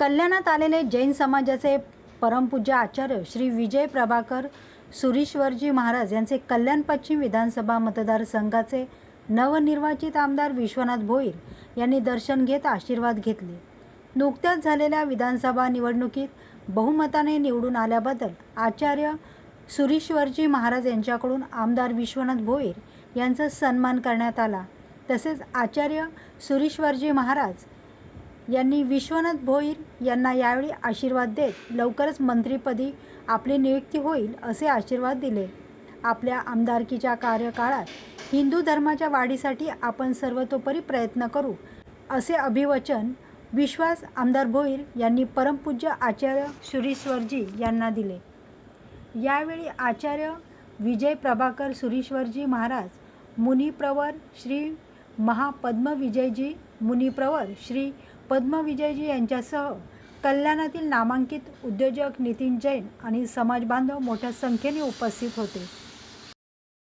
कल्याणात आलेले जैन समाजाचे परमपूज्य आचार्य श्री विजय प्रभाकर सुरीश्वरजी महाराज यांचे कल्याण पश्चिम विधानसभा मतदारसंघाचे नवनिर्वाचित आमदार विश्वनाथ भोईर यांनी दर्शन घेत आशीर्वाद घेतले. नुकत्याच झालेल्या विधानसभा निवडणुकीत बहुमताने निवडून आल्याबद्दल आचार्य सुरीश्वरजी महाराज यांच्याकडून आमदार विश्वनाथ भोईर यांचा सन्मान करण्यात आला. तसेच आचार्य सुरीश्वरजी महाराज यांनी विश्वनाथ भोईर यांना यावेळी आशीर्वाद देत लवकरच मंत्रीपदी आपली नियुक्ती होईल असे आशीर्वाद दिले. आपल्या आमदारकीच्या कार्यकाळात हिंदू धर्माच्या वाढीसाठी आपण सर्वतोपरी प्रयत्न करू असे अभिवचन विश्वास आमदार भोईर यांनी परमपूज्य आचार्य सुरीश्वरजी यांना दिले. यावेळी आचार्य विजय प्रभाकर सुरीश्वरजी महाराज मुनिप्रवर श्री महापद्मविजयजी मुनिप्रवर श्री पद्मविजयजी यांच्यासह कल्याणातील नामांकित उद्योजक नितीन जैन आणि समाजबांधव मोठ्या संख्येने उपस्थित होते.